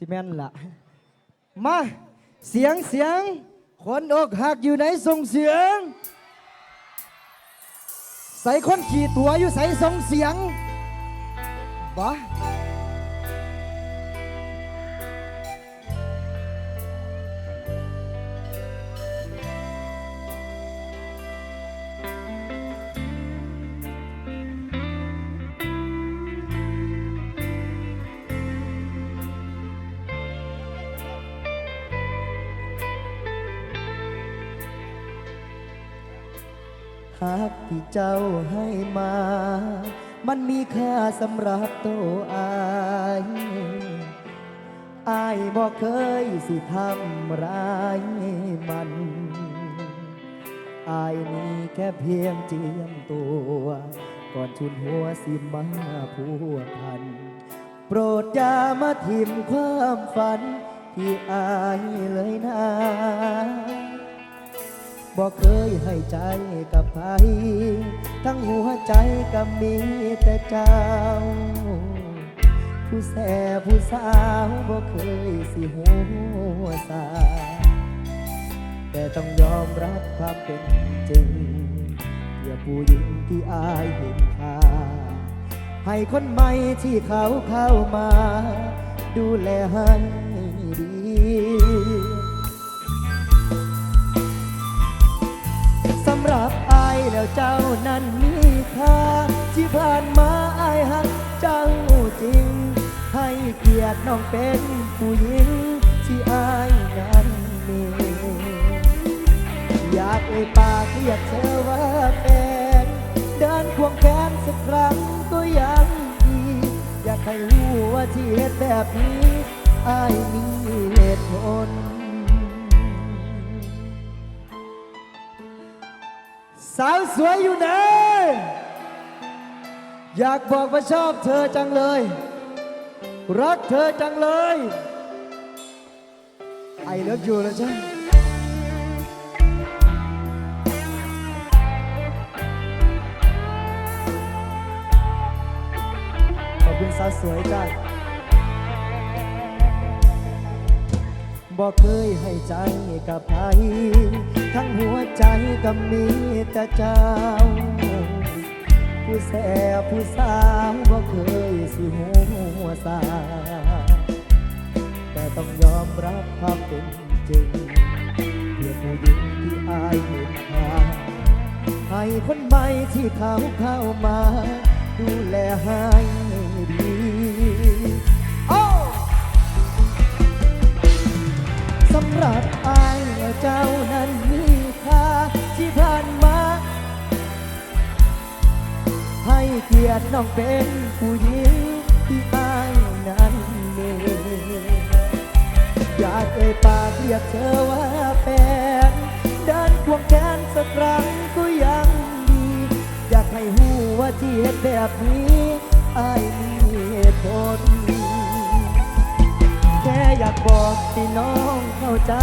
ซีเมนต์ละมาเสียงเสียงคนอกหักอยู่ไหนส่งเสียง ใส่คนขี่ตัวอยู่ใส่ส่งเสียงบ่ เจ้าให้มา มันมีค่าสำหรับตัวอายอายบอกเคยสิทำร้ายมันอายนี่แค่เพียงเจียมตัว ก่อนชุนหัวสิมาพัวพัน โปรดอย่ามาทิมความฝัน ที่อายเลยนะ บอกเคยให้ใจกับใครทั้งหัวใจก็มีแต่เจ้า ผู้แสผู้สาวบอกเคยสิหัวสาแต่ต้องยอมรับความเป็นจริงอย่าผู้หญิงที่อายเห็นค่าให้คนใหม่ที่เขาเข้ามา ดูแลให้ดี รับอายแล้วเจ้านั้นมีค่าที่ผ่านมาอายหักเจ้าจริง ให้เกียรติน้องเป็นผู้หญิงที่อายนั้นมีอยากเอ่ยปากเรียกเธอว่าเป็นเดินควงแขนสักครั้งก็ยังดีอยากให้รู้ว่าที่เหตุแบบนี้อายมีเหตุผล สาวสวยอยู่ไหน อยากบอกว่าชอบเธอจังเลย รักเธอจังเลยไอเลิฟยูแล้วใช่ขอบคุณสาวสวยจ้า บอกเคยให้ใจกับใครทั้งหัวใจก็มีแต่เจ้า ผู้แสบผู้สาวบ่เคยสิหัวสา แต่ต้องยอมรับความเป็นจริงเพื่อผู้หญิงที่อายเห็นค่าให้คนใหม่ที่เขาเข้ามา ดูแลให้ดี รับอายและเจ้านั้นมีค่าที่ผ่านมา ให้เกียรติน้องเป็นผู้หญิงที่อายนั้นมีอยากเอ่ยปากเรียกเธอว่าเป็นเดินควงแขนสักครั้งก็ยังดี อยากให้หูว่าที่เหตุแบบนี้อายมีเหตุผล อยากบอกที่น้องเข้าใจ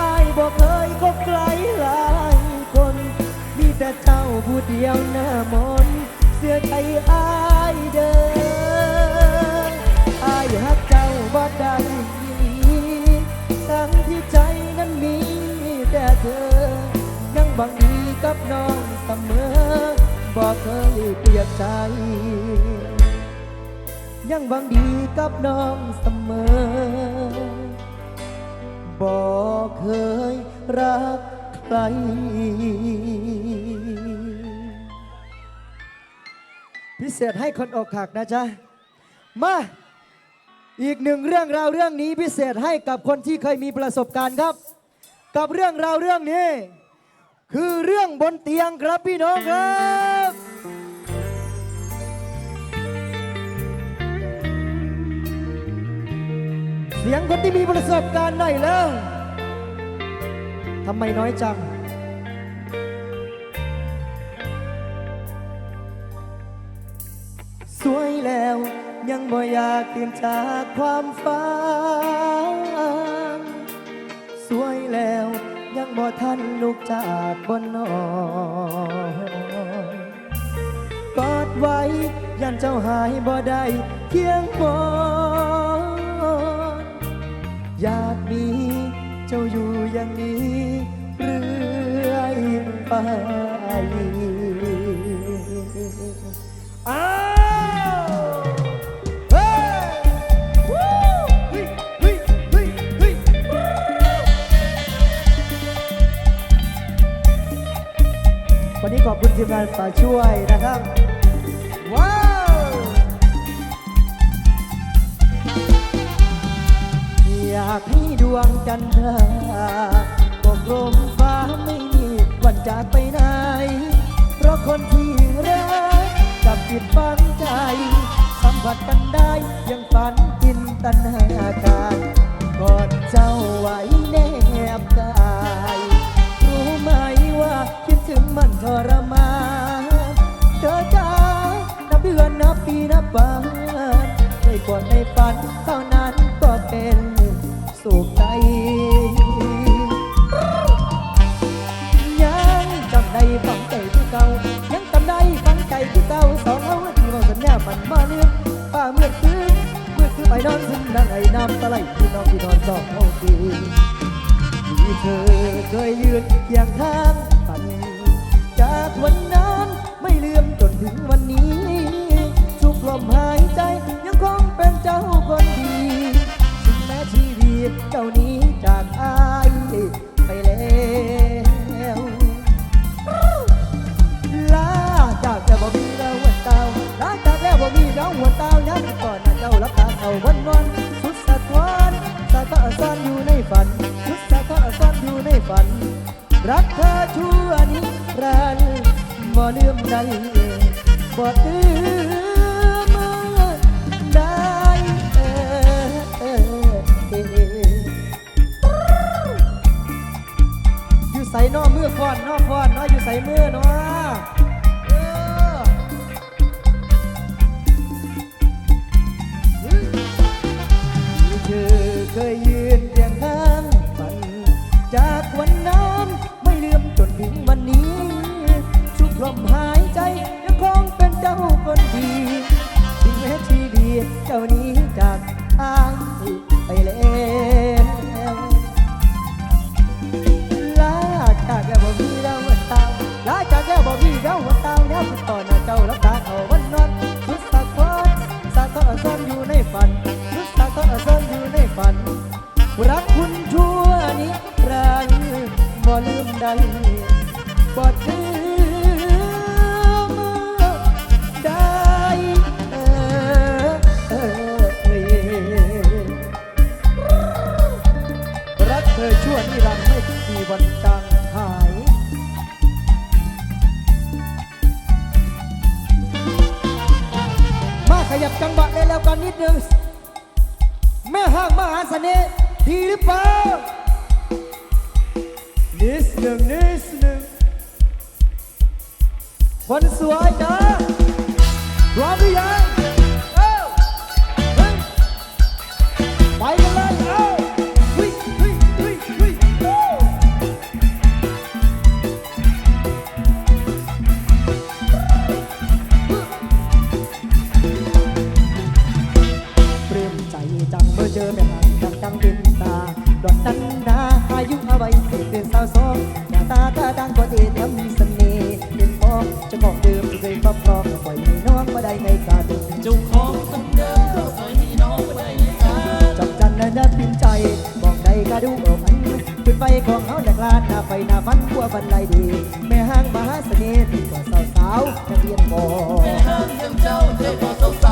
อายบอกเคยคบใครหลายคน มีแต่เจ้าผู้เดียวหน้ามนเสื้อใจอายเดินอายหักเจ้าบ่ได้ทั้งที่ใจนั้นมีแต่เธอ ยังบังดีกับน้องเสมอ บอกเคยเปลี่ยนใจ ยังหวังดีกับน้องเสมอ บอกเคยรักใครพิเศษให้คนอกหักนะจ๊ะ มา อีกหนึ่งเรื่องราวเรื่องนี้พิเศษให้กับคนที่เคยมีประสบการณ์ครับ กับเรื่องราวเรื่องนี้ คือเรื่องบนเตียงครับพี่น้องครับ สียงคนที่มีประสบการณ์หน่อยแล้วทำไมน้อยจัง สวยแล้วยังบ่อยากตื่นจากความฝันสวยแล้วยังบ่ทันลุกจากบนนอนกอดไว้ยันเจ้าหายบ่ได้เพียงม อยากมีเจ้าอยู่อย่างนี้เรื่อยไปวันนี้ขอบคุณทีมงานฝาช่วยนะครับ จันทราตกลมฟ้าไม่มีวันจากไปไหน เพราะคนที่รักกับปิดบังใจ สัมผัสกันได้ยังฝันกินตันาการกอดเจ้าไว้แนบกายรู้ไหมว่าคิดถึงมันทรมานเธอจ้านับเดือนนับปีนับวันในกอดในฝันเท่า น้ำตาไหลที่น้องพี่นอนสองโอเคที่เธอเคยยืนอย่างทางะเร็วๆกันนิดนึง แม่ห้างมหาเสน่ห์ดีหรือเปล่านิดหนึ่งนิดหนึ่งคนสวยนะร้องหรือยัง ดอกตันดาอายุเอาไว้เป็นสาวสองหน้าตาตาดังกว่าเด็กแล้วมีเสน่ห์เป็นฟองจะบอกเดิมเคยครอบครองปล่อยให้น้องมาได้ในกาดุเจ้าของต้องเดิมก็ปล่อยให้น้องมาได้ไงตาจับจันและนับพิมใจ บอกได้ก็ดูออกอันจุดไฟของเขาแดักลาดหน้าไฟหน้าฟันกลัวบันไดดี แม่ห้างมหาเสน่ห์ดีกว่าสาวสาวนักเรียนบอกแม่ห้างยังเจ้าเจ้าพอสาว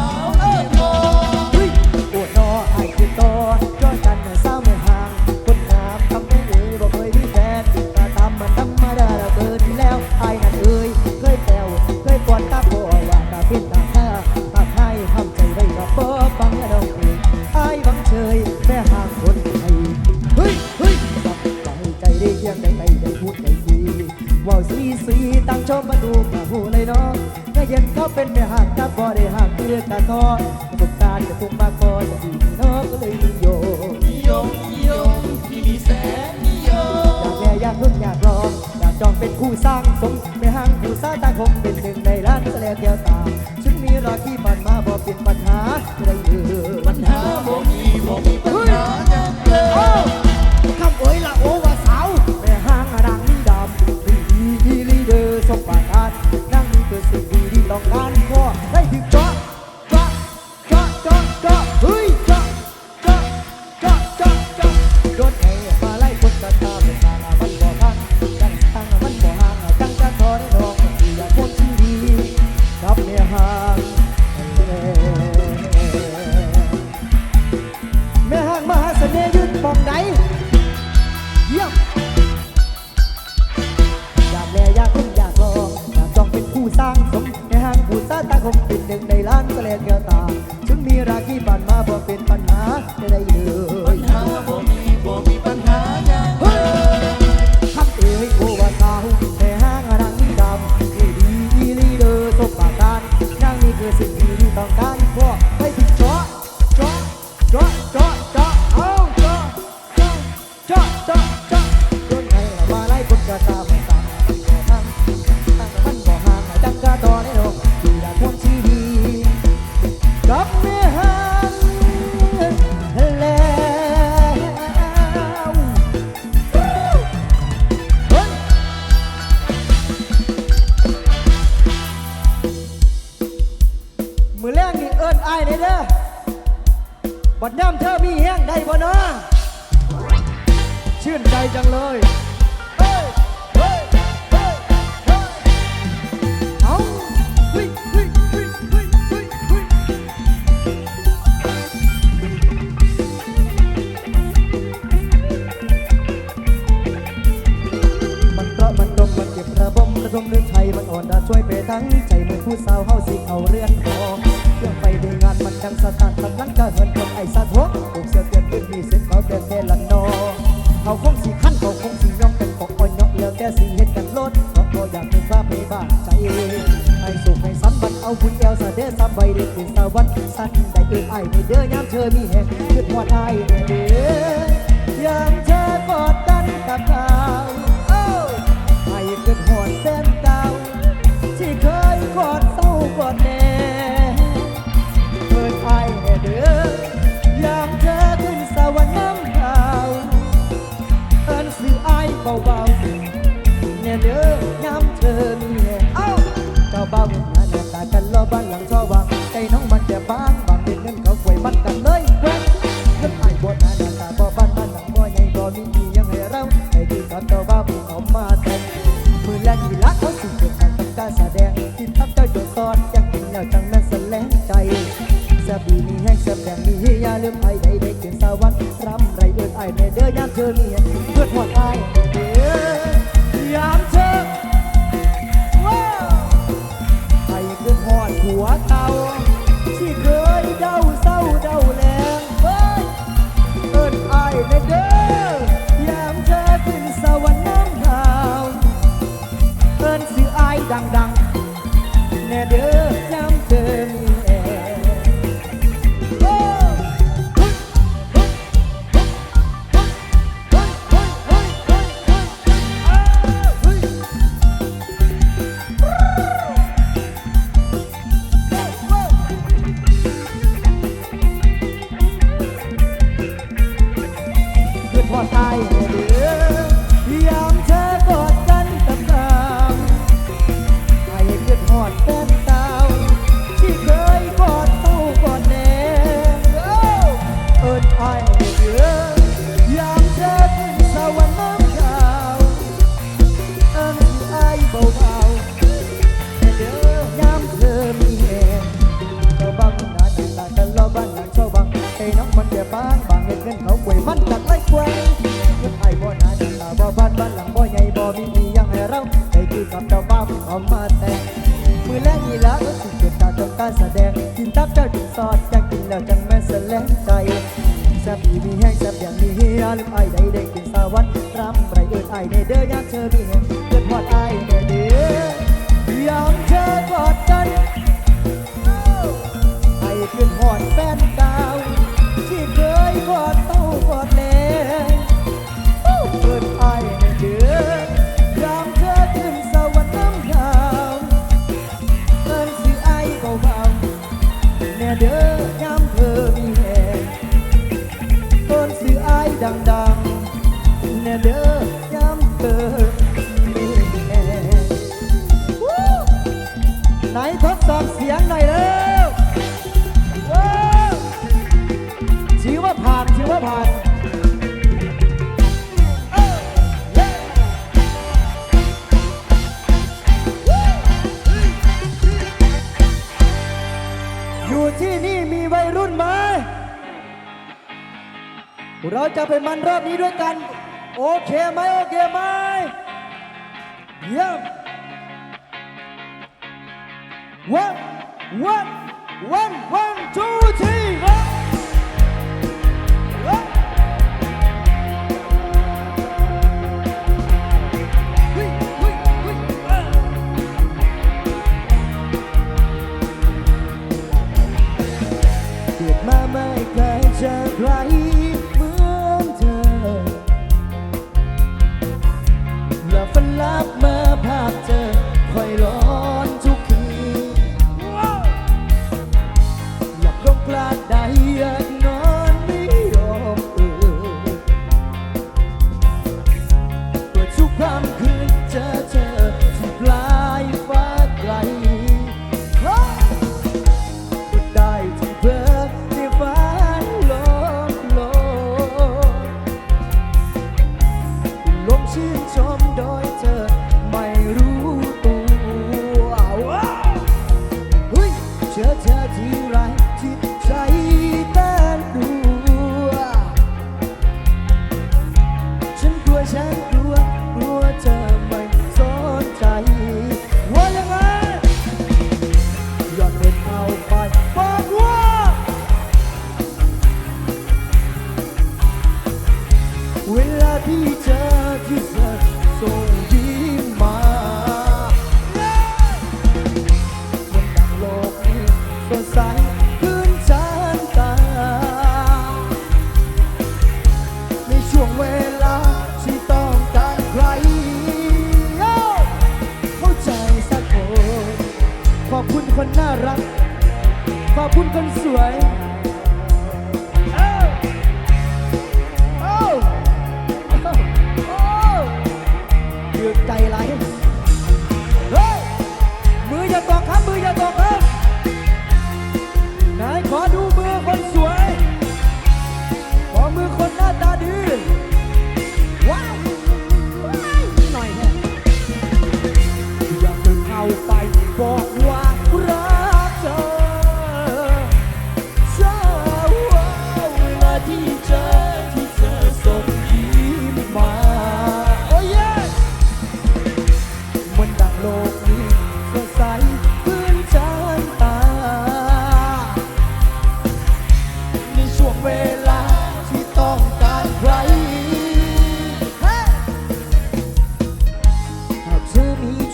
ทั้งใจเหมือนผู้สาวเฮาสิเอาเรื่อนทองเรื่องไปในงานมันจังสตาร์ทสันลังก็เหินคนไอ้สะทกปลูกเสื้อเกินขึ้นมีเส้นเขาแต่แต่ละนอเขาคงสิขั้นเขาคงสิย่อมเป็นปกอ่อนเนาะแล้วแต่สิเฮ็ดกันลดเพราะบ่อยากเป็นฟ้าไปบ้านใจให้สุขให้สันบันเอาคุณแอวสะเดสามใบได้เป็นสวรรค์สั้นได้เอื้อไอ้ในเด้อยามเธอมีแห่งขึ้นหัวไอ้ในเด้อยามเธอกอดกันกับเขา ยังให้เราให้ดีกับเจ้าบ่าวผู้เขามาแต่งมือแรกที่รักเขาสิ่งเกิดการทำการแสดงที่ทับเจ้าโจซอนอยากกินแล้วจังนั้นแสลงใจแซบีมีแห้งแซบแดงมีเฮียลืมไอใดได้เกินสวรรค์รำไรเอินไอ้แม่เด้อยามเธอมีเพื่อทอดไอเด้อยามเธอว้าวไอคือหอดหัวเตาที่เคยเดาเศร้าเดาแรงเฮ้ยเอิ้นอายแม่เด้อ ไทย การแสดงกินตับเจ้าดินสอดอยากกินแล้วจังแม่นแสลงใจแซ่บอีมีแห้งแซ่บอย่างมีเฮียลืมไอ้ใดได้กินสวรรค์รำไรเอิดไอ้ในเด้อยากเธอมีแห้ง เราจะไปมันรอบนี้ด้วยกัน โอเคไหมโอเคไหมเยี่ยม one one one ไป ขอบคุณคนน่ารัก ขอบคุณคนสวยเหยุดใจ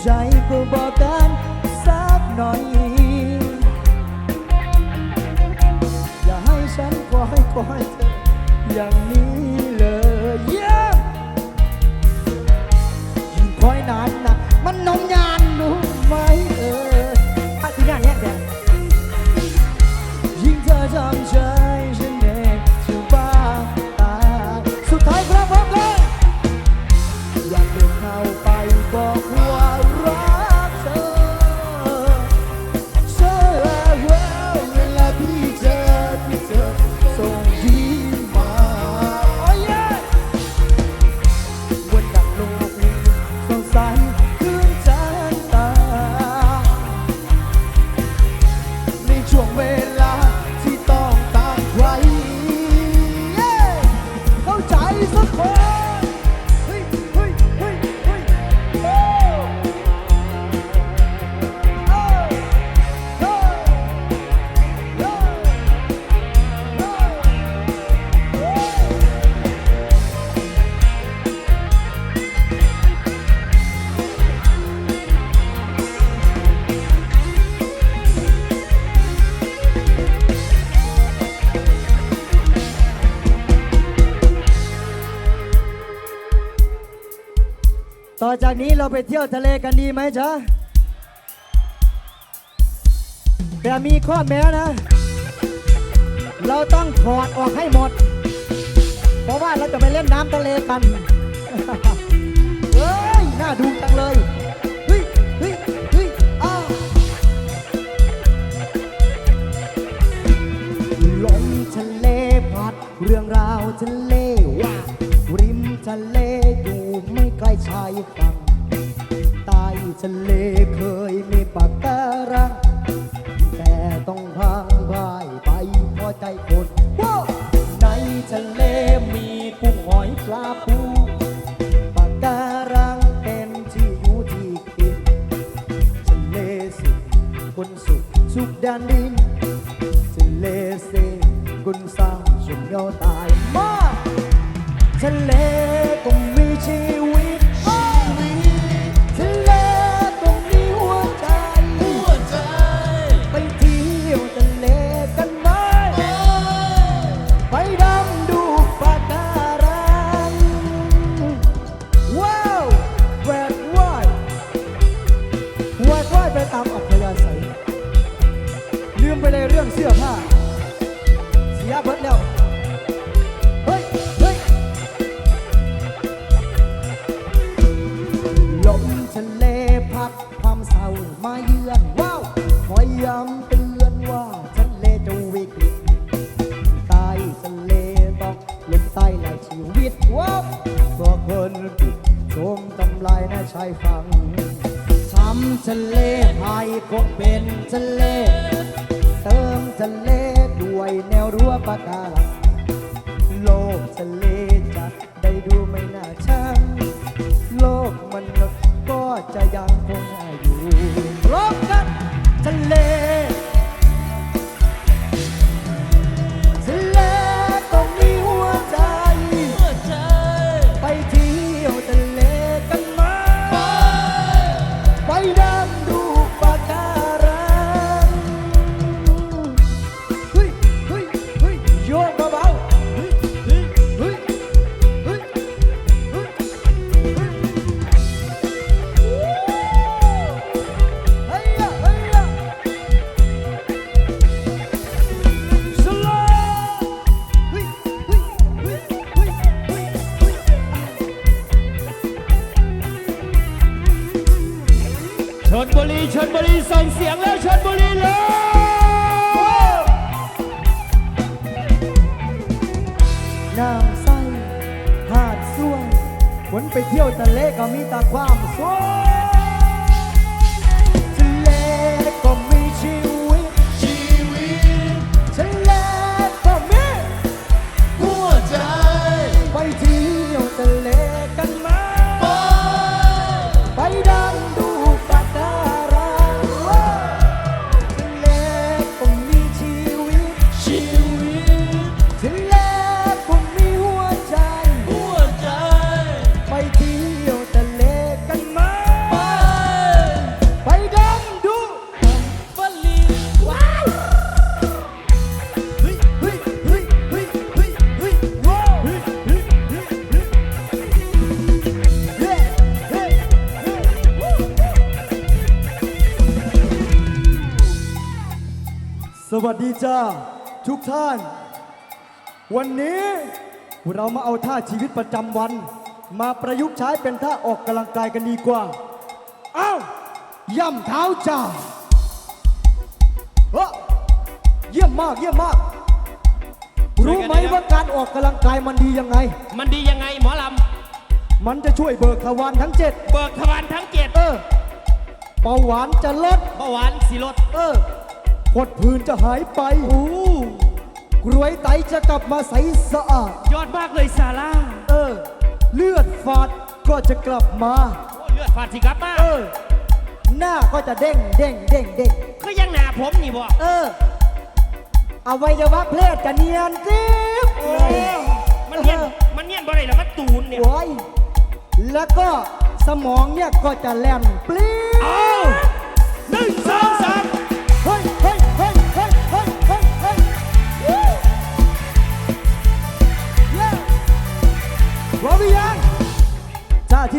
ใจก็บอกกันสักหน่อย อย่าให้ฉันคอยคอยเธออย่างนี้ Come. จากนี้เราไปเที่ยวทะเลกันดีไหมจ๊ะ แต่มีข้อแม้นะ เราต้องถอดออกให้หมด เพราะว่าเราจะไปเล่นน้ำทะเลกัน เฮ้ย น่าดูจังเลยเฮ้ยเฮ้ยเฮ้ยลมทะเลพัดเรื่องราวทะเลว่าริมทะเลอยู่ไม่ไกลชายฝั่ง ทะเลเคยมีปากการัง แต่ต้องพังพายไปเพราะใจคนในทะเลมีกุ้งหอยปลาปูปากการังเป็นที่อยู่ที่กินทะเลสุขคนสุขสุขด้านดิน จ้าทุกท่าน วันนี้เรามาเอาท่าชีวิตประจำวัน มาประยุกต์ใช้เป็นท่าออกกำลังกายกันดีกว่า เอ้า ย่ำเท้าจ้าเฮ้อเยี่ยมมากเยี่ยมมาก รู้ไหมว่าการออกกำลังกายมันดียังไง มันดียังไงหมอลมันจะช่วยเบิกทวารทั้งเจ็ดำเบิกทวารทั้งเจ็ด เออ เบาหวานจะลด เบาหวานสีลด เออ ผดผื่นจะหายไปกรวยไตจะกลับมาใสสะอาด ยอดมากเลยซาร่าเออ เลือดฝาดก็จะกลับมา โอ้เลือดฝาดสิครับมาเออ หน้าก็จะเด้งเด้งเด้งเด้งก็ยังหนาผมนี่บ่เอออวัยวะเพศจะเนียนจิ๊บโอ้มันเนียนมันเนียนบ่ได้แล้วมันตูนเนี่ยโอ้ยแล้วก็สมองเนี่ยก็จะแล่นปลิ้วเอาหนึ่งส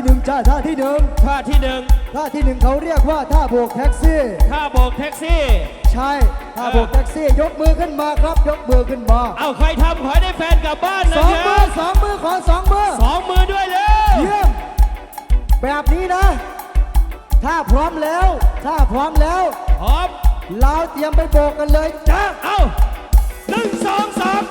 ท่าที่หนึ่งจ้าท่าที่หนึ่งท่าที่หนึ่งท่าที่หนึ่งเขาเรียกว่าท่าโบกแท็กซี่ ท่าโบกแท็กซี่ ใช่ท่าโบกแท็กซี่ ยกมือขึ้นมาครับ ยกมือขึ้นมา เอาใครทำขอให้ได้แฟนกลับบ้านสนะองคมืรัอบสองมือขอสองมือสองมือด้วยเร็วเยี่ยมแบบนี้นะ ถ้าพร้อมแล้วถ้าพร้อมแล้วพร้อมเราเตรียมไปโบกกันเลยจ้าเอาหนึ่งสองสาม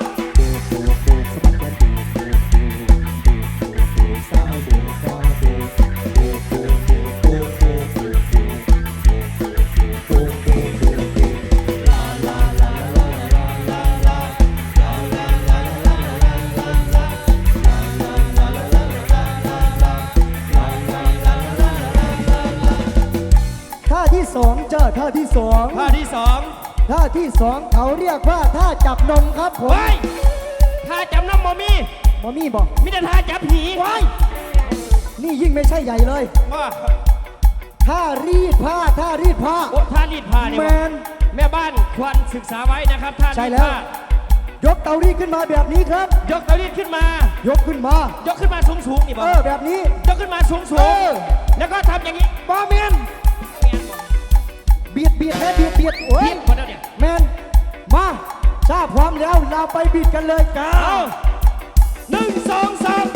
จ้าท่าที่สองท่าที่สองท่าที่สองเขาเรียกว่าท่าจับนมครับผมไว้ท่าจำน้ำมอมี่มอมี่บอกมิแต่ท่าจับผีไว้นี่ยิ่งไม่ใช่ใหญ่เลยว่าท่ารีดผ้าท่ารีดผ้าโอ้ท่ารีดผ้าเนี่ยแมนแม่บ้านควรศึกษาไว้นะครับท่าใช่รีดแล้วผ้ายกเตารีดขึ้นมาแบบนี้ครับ ยกเตารีดขึ้นมา ยกขึ้นมา ยกขึ้นมาสูงสูงๆนี่บเออกอแบบนี้ ยกขึ้นมาสูงสูเองอแล้วก็ทำอย่างนี้บอแมนเบียดเบียดแม่เบียดเบียดโอ้ยแมนมาทราบความแล้วเราไปบีดกันเลยกันหนึ่งสองสาม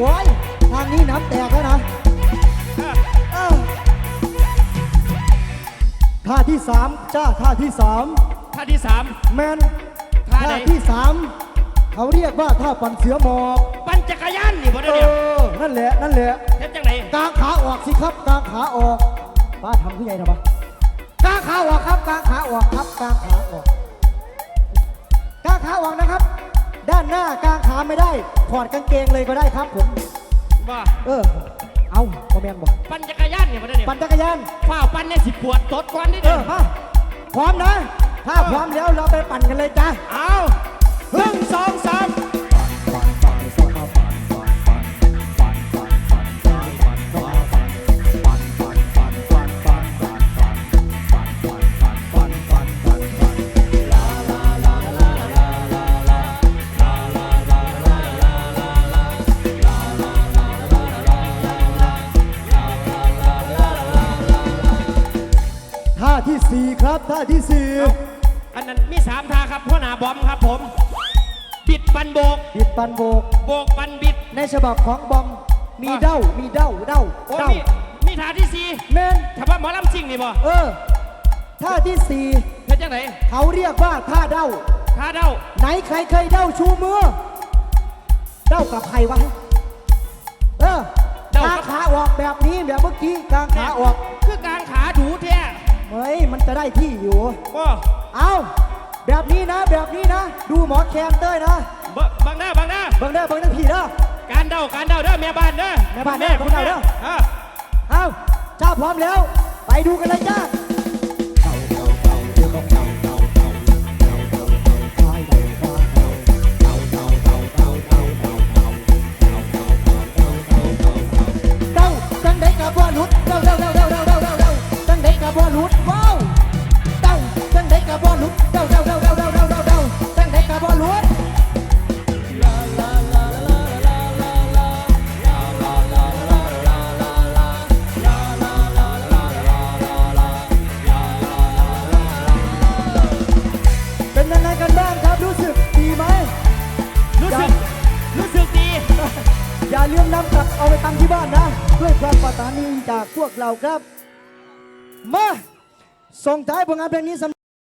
โอ้ยทางนี้น้ำแตกแล้วนะอะเอ้าท่าที่สามจ้าท่าที่สามท่าที่สาม แมนท่าไหนที่สามเขาเรียกว่าท่าปั่นเสือหมอบปั่นจักรยานนี่บ่เอได้เนี่ยอนั่นแหละนั่นแหละเฮ็ดจังไหนกางขาออกสิครับกางขาออกป้าทำผู้ใหญ่ทำไมกางขาออกครับกางขาออกครับกางขาออกกางขาออกนะครับ ด้านหน้ากางขาไม่ได้ถอดกางเกงเลยก็ได้ครับผมว่าเออ เอาคอมเมนต์บอกปั่นจักรยานนี่บ่ได้เนี่ยปั่นจักรยานฝ้าวปั่นเนี่ยสิปวดตดก่อนนิดเอเดียอวมาพร้อมนะ ถ้าพร้อมแล้วเราไปปั่นกันเลยจ้าเอาหนึ่งสองสาม ครับท่าที่สี่อันนั้นมีสามท่าครับพ่อหนาบอมครับผม บิดปันโบก บิดปันโบก โบกปันบิด ในฉบับของบอม มีเด้า มีเด้า เด้าเด้ามีท่าที่สี่แมนถ้าว่าหมอลำซิ่งนี่บ่เออ ท่าที่สี่เฮ็ดจังไหน เขาเรียกว่าท่าเด้า ท่าเด้า ไหนใครเคยเด้าชูมือ เด้ากับใครวะ เออกางขาออกแบบนี้แบบเมื่อกี้กางขาออก คือกาง ฮ้ย มันจะได้ที่อยู่ บ่เอาแบบนี้นะ แบบนี้นะ ดูหมอแคนเต้ยนะบ,บังหน้าบังหน้าบังหน้าบังหน้าผีเนาะการเดาการเดาเด้อแม่บ้านเด้อแม่บ้านเด้อคุณแม่เด้อ อะเอาเจ้าพร้อมแล้ว ไปดูกันเลยจ้าเดาจังได้กับว่าหลุดเดาเดาเดา กับว่หลุดว้าวเด้าจังได้กับว่าหลุดเด้าเด้าเด้าเด้าเด้าเด้าเด้าเด้าจังได้กับว่าหลุดเป็นยังไงกันบ้างครับรู้สึกดีไหม รู้สึก รู้สึกดี อย่าลืมนำกลับเอาไปตำที่บ้านนะ ด้วยความปรารถนาดีจากพวกเราครับ มาส่งท้ายผลงานเพลงนี้สำ